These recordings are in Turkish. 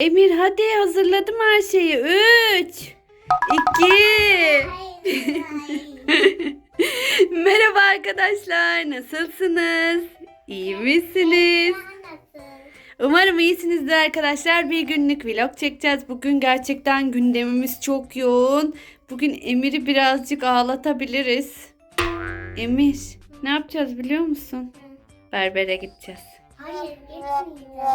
Emir hadi hazırladım her şeyi. 3 2 Merhaba arkadaşlar. Nasılsınız? İyi misiniz? Umarım iyisinizdir arkadaşlar. Bir günlük vlog çekeceğiz. Bugün gerçekten gündemimiz çok yoğun. Bugün Emir'i birazcık ağlatabiliriz. Emir, ne yapacağız biliyor musun? Berbere gideceğiz. Hayır.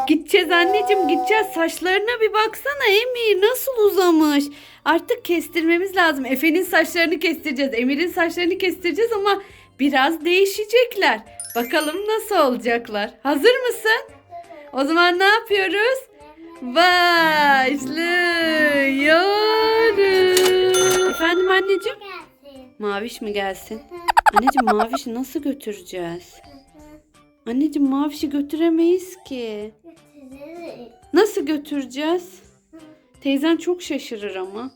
Gideceğiz anneciğim gideceğiz. Saçlarına bir baksana Emir nasıl uzamış. Artık kestirmemiz lazım. Efe'nin saçlarını kestireceğiz. Emir'in saçlarını kestireceğiz ama biraz değişecekler. Bakalım nasıl olacaklar. Hazır mısın? O zaman ne yapıyoruz? Başlıyoruz. Efendim anneciğim? Maviş mi gelsin? Anneciğim Maviş'i nasıl götüreceğiz? Anneciğim Maviş'i götüremeyiz ki. Götürürüz. Nasıl götüreceğiz? Teyzen çok şaşırır ama.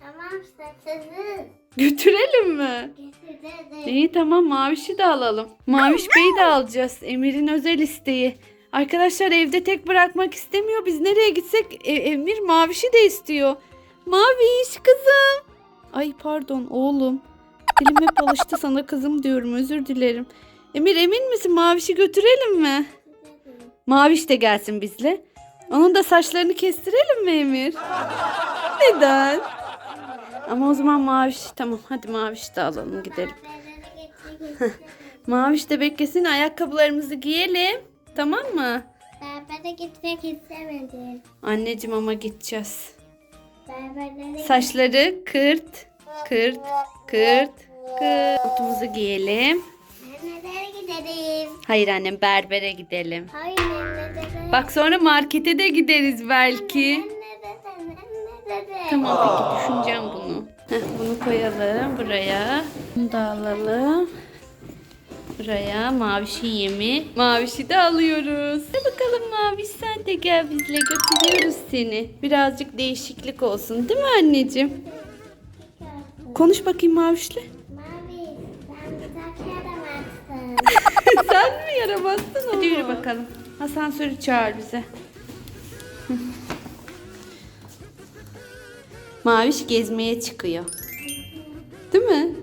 Tamam saçınız. Götürelim mi? Götürürüz. İyi tamam Maviş'i de alalım. Maviş Bey'i de alacağız. Emir'in özel isteği. Arkadaşlar evde tek bırakmak istemiyor. Biz nereye gitsek e- Emir Maviş'i de istiyor. Maviş kızım. Ay pardon oğlum. Dilim hep alıştı sana kızım diyorum özür dilerim. Emir emin misin Maviş'i götürelim mi? Maviş de gelsin bizle. Onun da saçlarını kestirelim mi Emir? Neden? Ama o zaman Maviş tamam hadi Maviş de alalım gidelim. Maviş de beklesin ayakkabılarımızı giyelim. Tamam mı? Berbere gitmek istemedim. Anneciğim ama gideceğiz. Berberlere Saçları kırt, kırt, kırt, kırt. Otumuzu giyelim. Gidelim? Hayır annem berbere gidelim. Hayır nerelere? Bak sonra markete de gideriz belki. Tamam peki düşüneceğim bunu. Heh, bunu koyalım buraya. Bunu da alalım. Buraya mavişi yemi. Mavişi de alıyoruz. Hadi bakalım maviş sen de gel bizle götürüyoruz seni. Birazcık değişiklik olsun değil mi anneciğim? Konuş bakayım mavişle. Mavi sen bir yaramazsın. sen mi yaramazsın Hadi yürü bakalım. Asansörü çağır bize. Maviş gezmeye çıkıyor. Değil mi?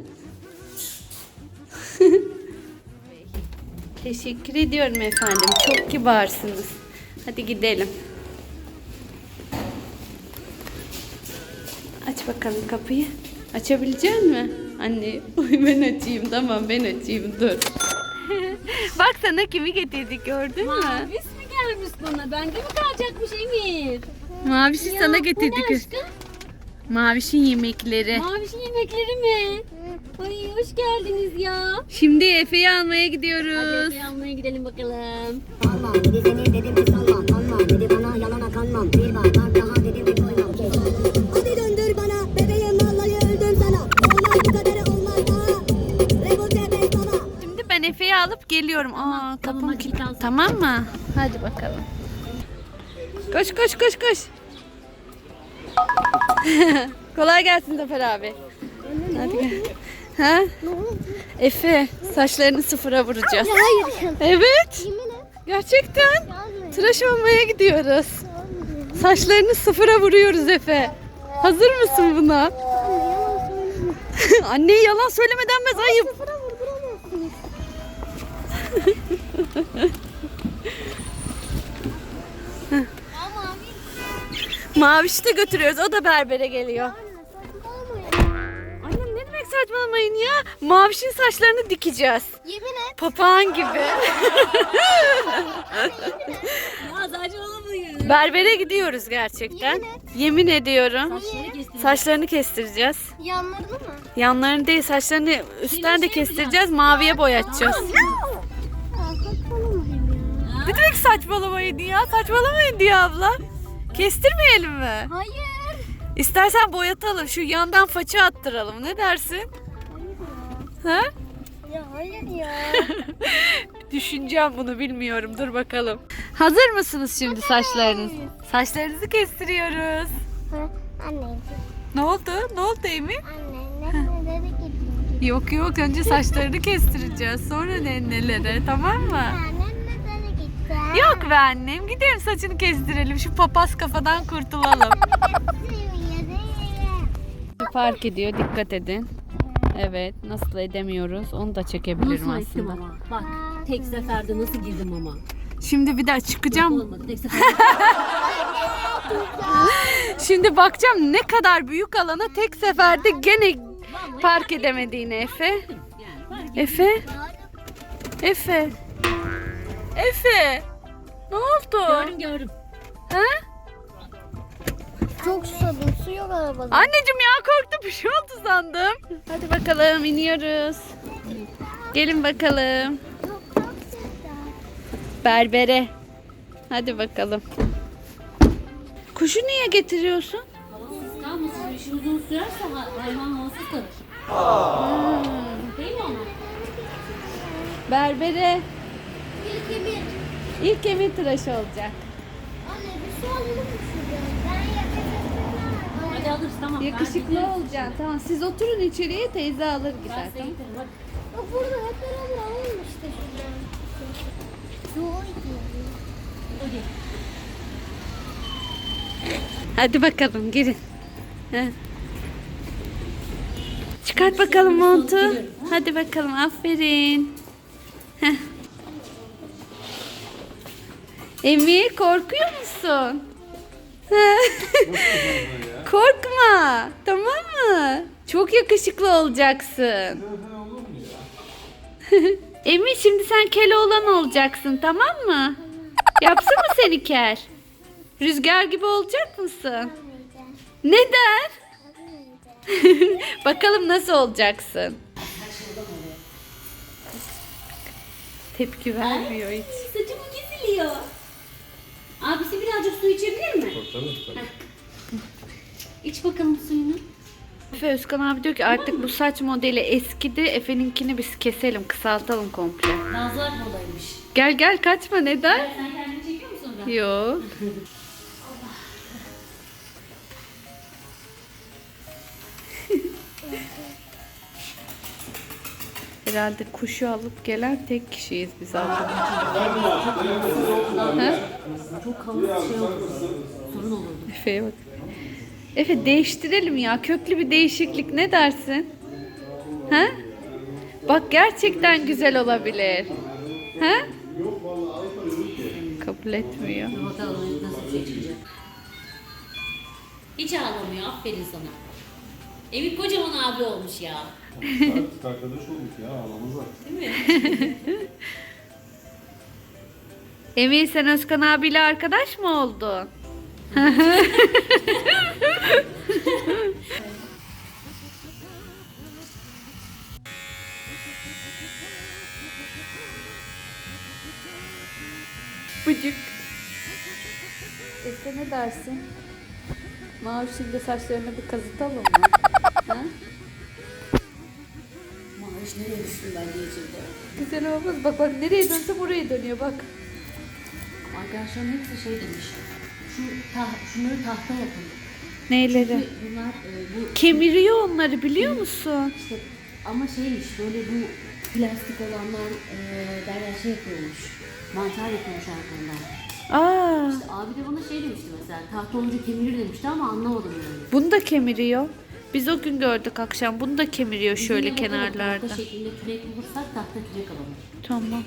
Teşekkür ediyorum efendim. Çok kibarsınız. Hadi gidelim. Aç bakalım kapıyı. Açabilecek mi? Anne, ben açayım. Tamam ben açayım. Dur. Sana kimi getirdik gördün mü? Mavis mi gelmiş bana? Bende mi kalacakmış Emir? Mavişi Ya, sana bu getirdik. ne aşkım? Mavişin yemekleri. Mavişin yemekleri mi? Ay hoş geldiniz ya. Şimdi Efe'yi almaya Hadi gidiyoruz. Efe'yi almaya gidelim bakalım. Alma dedi seni dedim ki salma Kanma dedi bana alıp geliyorum. Aa kapım kalsın. Tamam mı? Hadi bakalım. Koş koş koş koş. Kolay gelsin Zafer abi. Hadi gel. Ha? Efe saçlarını sıfıra vuracağız. Hayır. Evet. Gerçekten. Tıraş olmaya gidiyoruz. Saçlarını sıfıra vuruyoruz Efe. Hazır mısın buna? Anneye yalan söyleme denmez ayıp. Maviş'i de götürüyoruz. O da berbere geliyor. Annem ne demek saçmalamayın ya? Maviş'in saçlarını dikeceğiz. Yemin et. Papağan gibi. Berbere gidiyoruz gerçekten. Yemin ediyorum. Saçları kestim. Saçlarını kestireceğiz. Yanlarını mı? Yanlarını değil saçlarını üstten de şey kestireceğiz. Maviye boyatacağız. Ya ya. Ne demek saçmalamayın ya? Saçmalamayın diyor abla. Kestirmeyelim mi? Hayır. İstersen boyatalım. Şu yandan faça attıralım. Ne dersin? Ha? Ya hayır ya. Düşüneceğim bunu bilmiyorum. Dur bakalım. Hazır mısınız şimdi saçlarınız? Saçlarınızı kestiriyoruz. Anne. Ne oldu? Ne oldu Emin? Anne nerelere gittin? Yok yok önce saçlarını kestireceğiz. Sonra ne nelere tamam mı? Anne? Yok be annem. Gidelim saçını kestirelim. Şu papaz kafadan kurtulalım. Fark ediyor. Dikkat edin. Evet. Nasıl edemiyoruz? Onu da çekebilirim Nasıl ettim aslında. ama. Bak tek seferde nasıl girdim ama. Şimdi bir daha çıkacağım. Olmadı tek seferde. Şimdi bakacağım ne kadar büyük alana tek seferde gene park edemediğini Efe. yani fark Efe. Efe. Efe. Ne oldu? Gördüm gördüm. Ha? Çok susadım. Su yok arabada. Anneciğim ya korktum bir şey oldu sandım. Hadi bakalım iniyoruz. Gelin bakalım. Berbere. Hadi bakalım. Kuşu niye getiriyorsun? Havasız kalmasın. İşi uzun sürerse ha- hayvan havasız kalır. Değil mi ona? Berbere. İlk emir. İlk emir tıraşı olacak. Anne bir su alır mısın? Ben yakışıklı. Hadi alırız tamam. Yakışıklı olacaksın. Tamam siz oturun içeriye teyze alır Ben gider. size Tamam. Bak burada hep beraber alalım işte şuradan. Hadi bakalım girin. Heh. Çıkart bakalım montu. Hadi bakalım aferin. Heh. Emir korkuyor musun? Korkma. Tamam mı? Çok yakışıklı olacaksın. Emir şimdi sen Keloğlan olacaksın tamam mı? Yapsın mı seni ker? Rüzgar gibi olacak mısın? Neden? Bakalım nasıl olacaksın? Tepki vermiyor hiç. Saçımı kesiliyor. Abisi birazcık su içebilir mi? İç bakalım suyunu. Efe Özkan abi diyor ki artık bu saç modeli eskidi. Efe'ninkini biz keselim, kısaltalım komple. Nazlar molaymış. Gel gel kaçma neden? Sen kendini çekiyor musun sonra? Yok. Herhalde kuşu alıp gelen tek kişiyiz biz abla. Çok havuz şey olurdu. Sorun olurdu. Efe'ye bak. Efe değiştirelim ya. Köklü bir değişiklik ne dersin? Ha? Bak gerçekten güzel olabilir. Ha? Kabul etmiyor. Hiç ağlamıyor. Aferin sana. Emin kocaman abi olmuş ya. Artık arkadaş olduk ya artık. Değil mi? Emir sen Özkan abiyle arkadaş mı oldun? Bıcık. Efe ne dersin? Mavişin saçlarını bir kazıtalım mı? ha? Düştüm ben içimde. Güzel olmaz. Bak bak nereye dönsem oraya dönüyor bak. Arkadaşlarım hepsi şey demiş. Şu tah şunları tahta yapın. Neyleri? Bunlar e, bu Kemiriyor onları biliyor musun? işte ama şeymiş böyle bu plastik olanlar e, derler şey yapıyormuş. Mantar yapıyormuş arkamdan. Aa, İşte abi de bana şey demişti mesela tahta olunca kemirir demişti ama anlamadım yani. bunu da kemiriyor. Biz o gün gördük akşam. Bunu da kemiriyor şöyle Bizim kenarlarda. Tahta şeklinde kürek bulursak tahta kürek alalım. Tamam.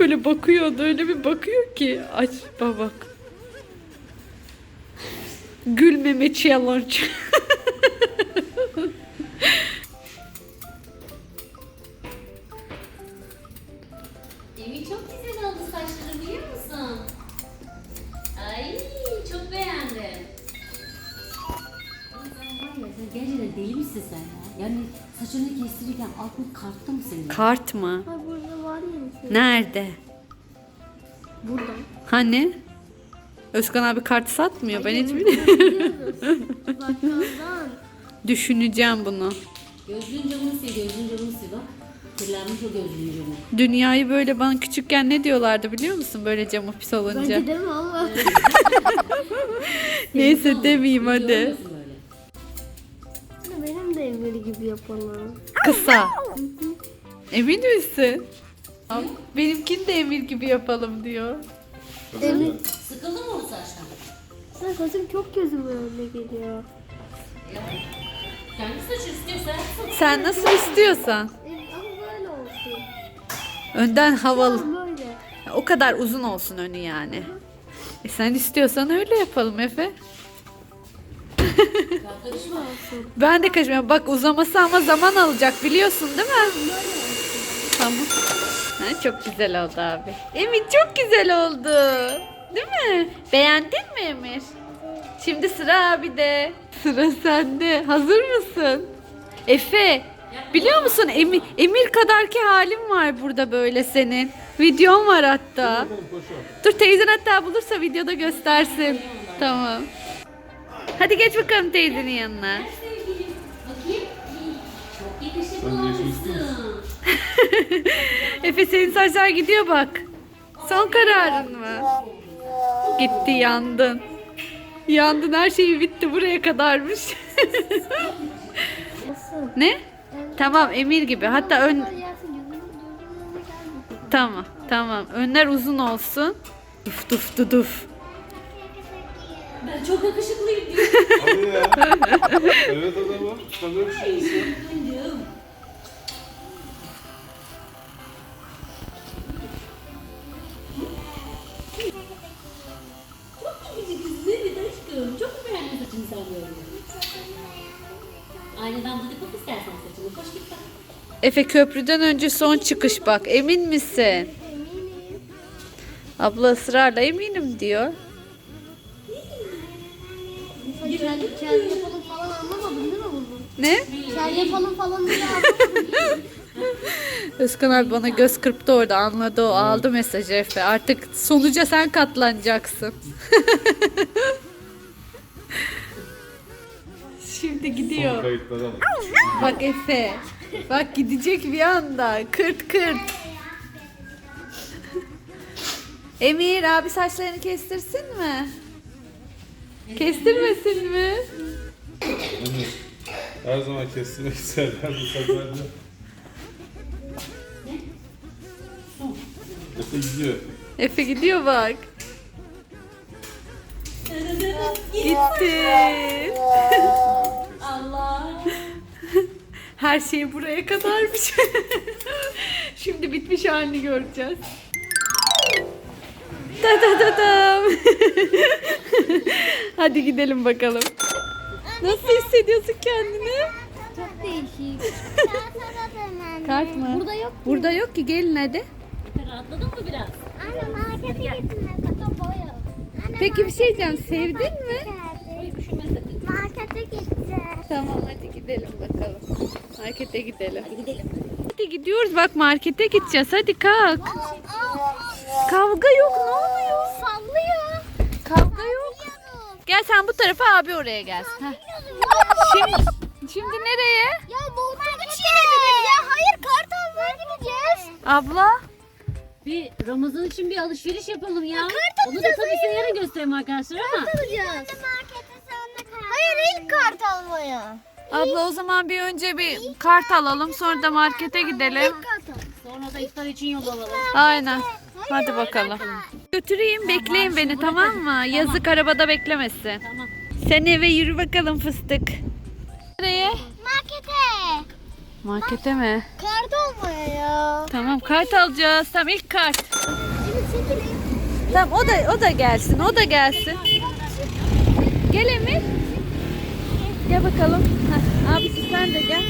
Böyle bakıyor da öyle bir bakıyor ki aç bak. Gülmeme challenge. Deli misin sen ya? Yani saçını kestirirken aklın karttı mı senin? Kart mı? Ha burada var ya bir şey. Nerede? Burada. Hani? Özkan abi kart satmıyor. Ben hiç bilmiyorum. Bakkaldan. Düşüneceğim bunu. Gözlüğün camını sil, gözlüğün camını sil bak. Kirlenmiş o gözlüğün camı. Dünyayı böyle bana küçükken ne diyorlardı biliyor musun? Böyle camı pis olunca. Bence deme ama. Neyse demeyeyim hadi. Gibi yapalım. Kısa. Emin misin? Benimkini de Emir gibi yapalım diyor. Emir. Sıkıldın mı o saçtan? Sen saçım çok gözüme önüne geliyor. Kendi saçı istiyorsa yapsın. Sen nasıl istiyorsan. Ama böyle olsun. Önden havalı. Böyle. O kadar uzun olsun önü yani. E sen istiyorsan öyle yapalım Efe. Ben de kaçmıyorum. Bak uzaması ama zaman alacak biliyorsun değil mi? Tamam. Ha, çok güzel oldu abi. Emir çok güzel oldu. Değil mi? Beğendin mi Emir? Şimdi sıra abi de. Sıra sende. Hazır mısın? Efe, biliyor musun Emir, Emir kadarki halim var burada böyle senin. Videon var hatta. Dur teyzen hatta bulursa videoda göstersin. Tamam. Hadi geç bakalım teyzenin yanına. Sevgilim. Bakayım. Çok yakışıklı Sen de yeşil olmuşsun. Efe senin saçlar gidiyor bak. Son kararın mı? Gitti yandın. Yandın her şey bitti buraya kadarmış. Nasıl? ne? Tamam Emir gibi. Hatta ön tamam tamam. Önler uzun olsun. Duf duf du duf. Ben çok yakışıklıyım diyor. Hadi ya. evet adamım. Bir şey. Çok yakışıklı kızım. Evet aşkım. Çok mu beğendin saçını sen böyle? Aynadan da bak istersen saçını. Koş git bak. Efe köprüden önce son çıkış bak. Emin misin? Eminim. Abla ısrarla eminim diyor. Sen kendi, kendi yapalım falan anlamadın değil mi bunu? Ne? Kendi yapalım falan diye anlamadın. Özkan abi bana göz kırptı orada anladı o aldı mesajı Efe. Artık sonuca sen katlanacaksın. Şimdi gidiyor. kayıtları. Bak Efe. Bak gidecek bir anda. Kırt kırt. Emir abi saçlarını kestirsin mi? Kestirmesin mi? Her zaman kestirmek isterler bu sefer de. Efe gidiyor. Efe gidiyor bak. Gitti. Allah. Her şey buraya kadarmış. Şimdi bitmiş halini göreceğiz. Da da da dam. Hadi gidelim bakalım. Nasıl hissediyorsun kendini? Çok değişik. Kart mı? Burada yok. Burada yok ki gelin hadi. Rahatladın mı biraz? Anne markete boya. Peki bir şey diyeceğim. Sevdin mi? Markete gideceğiz. Tamam hadi gidelim bakalım. Markete gidelim. Hadi gidelim. Hadi gidiyoruz bak markete gideceğiz. Hadi kalk. Kavga yok ne oluyor? Sallıyor. Kavga yok. Gel sen bu tarafa abi oraya gelsin. Heh. Şimdi, şimdi nereye? Ya montumu çıkarabiliriz ya. Hayır kart almaya gideceğiz. Abla. Bir Ramazan için bir alışveriş yapalım ya. kart Onu da tabii size yarın göstereyim arkadaşlar ama. alacağız. Hayır ilk kart almaya. Abla o zaman bir önce bir kart alalım sonra da markete gidelim. Kart al. Sonra da iftar için yol alalım. Aynen. Hadi bakalım. Götüreyim bekleyin beni tamam mı? Yazık arabada beklemesin. Tamam. Sen eve yürü bakalım fıstık. Nereye? Markete. Markete mi? Kart almaya ya. Tamam kart alacağız. Tamam ilk kart. Tamam o da o da gelsin. O da gelsin. Gel Emir. Gel bakalım. Heh, abisi sen de gel.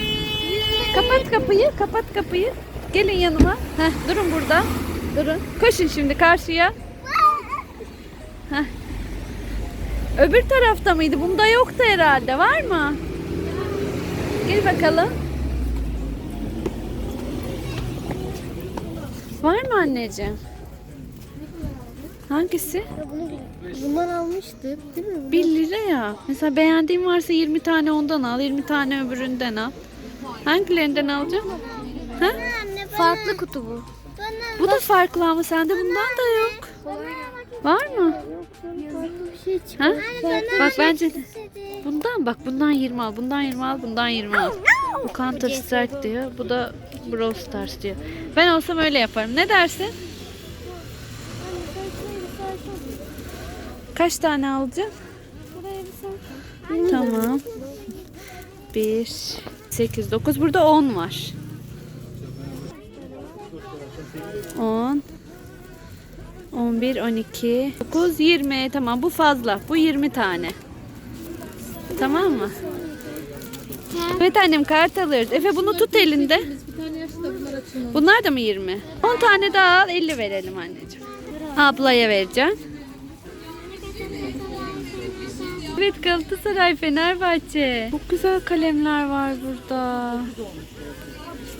Kapat kapıyı. Kapat kapıyı. Gelin yanıma. Heh, durun burada. Durun. Koşun şimdi karşıya. Heh. Öbür tarafta mıydı? Bunda yoktu herhalde. Var mı? Gel bakalım. Var mı anneciğim? Hangisi? Ya bunu bundan almıştık değil mi? 1 lira ya. Mesela beğendiğin varsa 20 tane ondan al, 20 tane öbüründen al. Hangilerinden alacaksın? Ha? Farklı kutu bu. Bu da farklı ama sende bundan da yok. Var mı? Ha? Bak bence bundan bak bundan 20 al, bundan 20 al, bundan 20 al. Bu Counter Strike diyor. Bu da Brawl Stars diyor. Ben olsam öyle yaparım. Ne dersin? Kaç tane alacaksın? Tamam. 1, 8, 9. Burada 10 var. 10, 11, 12, 9, 20. Tamam bu fazla. Bu 20 tane. Tamam mı? Evet annem kart alıyoruz. Efe bunu tut elinde. Bunlar da mı 20? 10 tane daha al 50 verelim anneciğim. Ablaya vereceğim. Evet Galatasaray Fenerbahçe. Çok güzel kalemler var burada.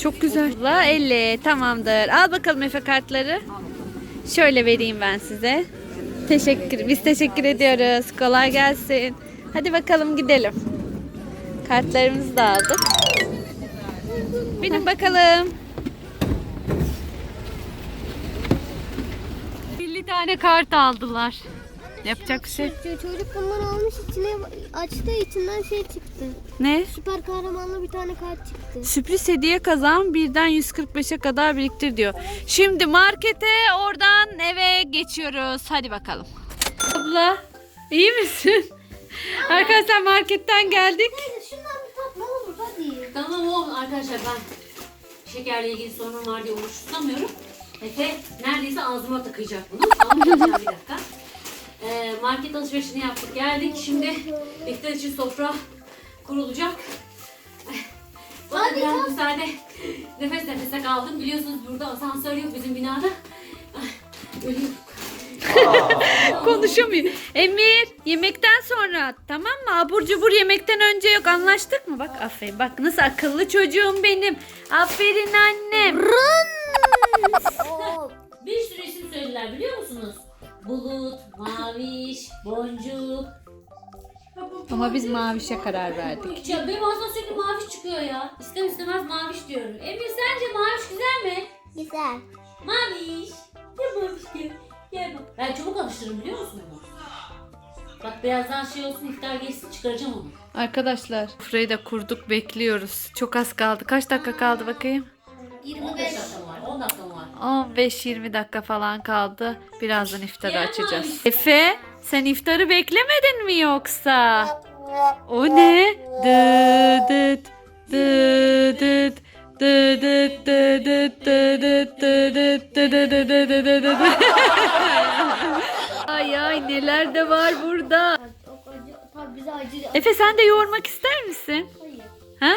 Çok güzel. La 50 tamamdır. Al bakalım Efe kartları. Şöyle vereyim ben size. Teşekkür. Biz teşekkür ediyoruz. Kolay gelsin. Hadi bakalım gidelim. Kartlarımızı da aldık. Binin bakalım. 50 tane kart aldılar. Yapacak bir şey. Çocuk çocuk bunları almış içine açtı içinden şey çıktı. Ne? Süper kahramanlı bir tane kart çıktı. Sürpriz hediye kazan birden 145'e kadar biriktir diyor. Şimdi markete oradan eve geçiyoruz. Hadi bakalım. Abla iyi misin? Arkadaşlar marketten geldik. Şundan bir tat ne olur hadi. Tamam oğlum arkadaşlar ben şekerle ilgili sorunum var diye oruç tutamıyorum. Efe neredeyse ağzıma takacak bunu. Ama bir dakika. Ee, market alışverişini yaptık geldik. Şimdi iftar için sofra kurulacak. Bana biraz müsaade. Nefes nefese kaldım. Biliyorsunuz burada asansör yok bizim binada. Ah, Ölüyorum. Konuşamıyor. Emir yemekten sonra tamam mı? Abur cubur yemekten önce yok anlaştık mı? Bak aferin bak nasıl akıllı çocuğum benim. Aferin annem. Bir sürü isim söylediler biliyor musunuz? Bulut, Maviş, Boncuk. Ama biz mavişe karar verdik. Ya benim ağzımdan sürekli maviş çıkıyor ya. İstem istemez maviş diyorum. Emir sence maviş güzel mi? Güzel. Maviş. Gel maviş gel. Gel bak. Ben çabuk alıştırırım biliyor musun onu? Bak birazdan şey olsun iftar geçsin çıkaracağım onu. Arkadaşlar sofrayı da kurduk bekliyoruz. Çok az kaldı. Kaç dakika kaldı bakayım? 15 dakika var 10 dakika var. 15-20 dakika falan kaldı. Birazdan iftarı açacağız. Efe sen iftarı beklemedin mi yoksa? O ne? Dıdıt dıdıt dıdıt dıdıt dıdıt dıdıt dıdıt dıdıt dıdıt. Ay ay neler de var burada. Çok acı. Tabii bize acı. Efe sen de yoğurmak ister misin? Hayır. Ha?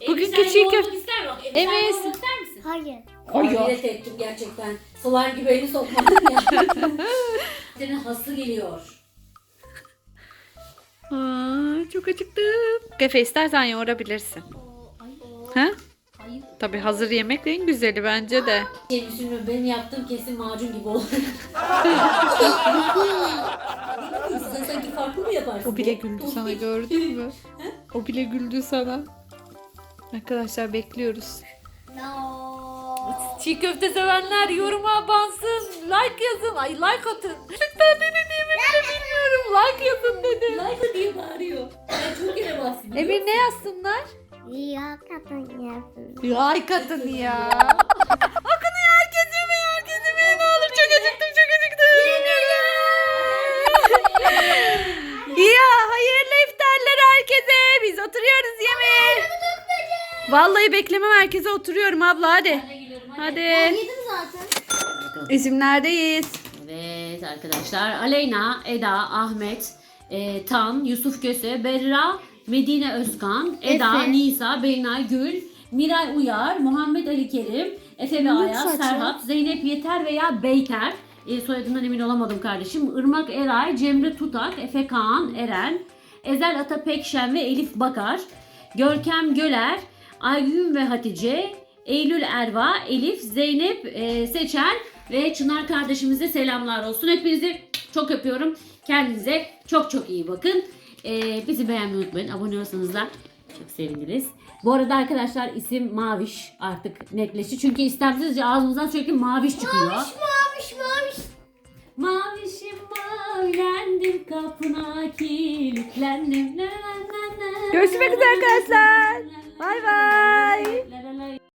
Emir Bugünkü çiğ köfte- ister mi? Evet. yoğurmak ister misin? Hayır. Hayret ettim gerçekten. Sular gibi elini sokmadın ya. Senin hası geliyor. Aa, çok acıktım. Efe istersen yoğurabilirsin. Ha? Hayır. Tabii hazır yemek en güzeli bence de. Şey düşünüyorum benim yaptığım kesin macun gibi olur. Sen sanki farklı mı yaparsın? O bile güldü sana gördün mü? O bile güldü sana. Arkadaşlar bekliyoruz. Çiğ köfte sevenler yoruma bansın. Like yazın. Ay like atın. Lütfen ne dediğimi bile bilmiyorum. Like yazın dedi. Like diye bağırıyor. Ben çok yere bastım. Emir ne yazsınlar? Ya kadın yapsın. Like atın ya. Vallahi beklemem herkese oturuyorum abla hadi. Hadi. Yedim zaten. İsimlerdeyiz. Evet arkadaşlar Aleyna, Eda, Ahmet, e, Tan, Yusuf Köse, Berra, Medine Özkan, Eda, Efe. Nisa, Beynay Gül, Miray Uyar, Muhammed Ali Kerim, Efe ve Ayaz. Serhat, Zeynep Yeter veya Beyter. E, soyadından emin olamadım kardeşim. Irmak Eray, Cemre Tutak, Efe Kaan, Eren, Ezel Ata Pekşen ve Elif Bakar, Görkem Göler, Aygün ve Hatice, Eylül Erva, Elif, Zeynep e, Seçen ve Çınar kardeşimize selamlar olsun. Hepinizi çok öpüyorum. Kendinize çok çok iyi bakın. E, bizi beğenmeyi unutmayın. Abone olursanız da çok seviniriz. Bu arada arkadaşlar isim Maviş artık netleşti. Çünkü istemsizce ağzımızdan sürekli Maviş çıkıyor. Maviş maviş. Mavişim mavilendim kapına kilitlendim. Görüşmek üzere arkadaşlar. Bay bay.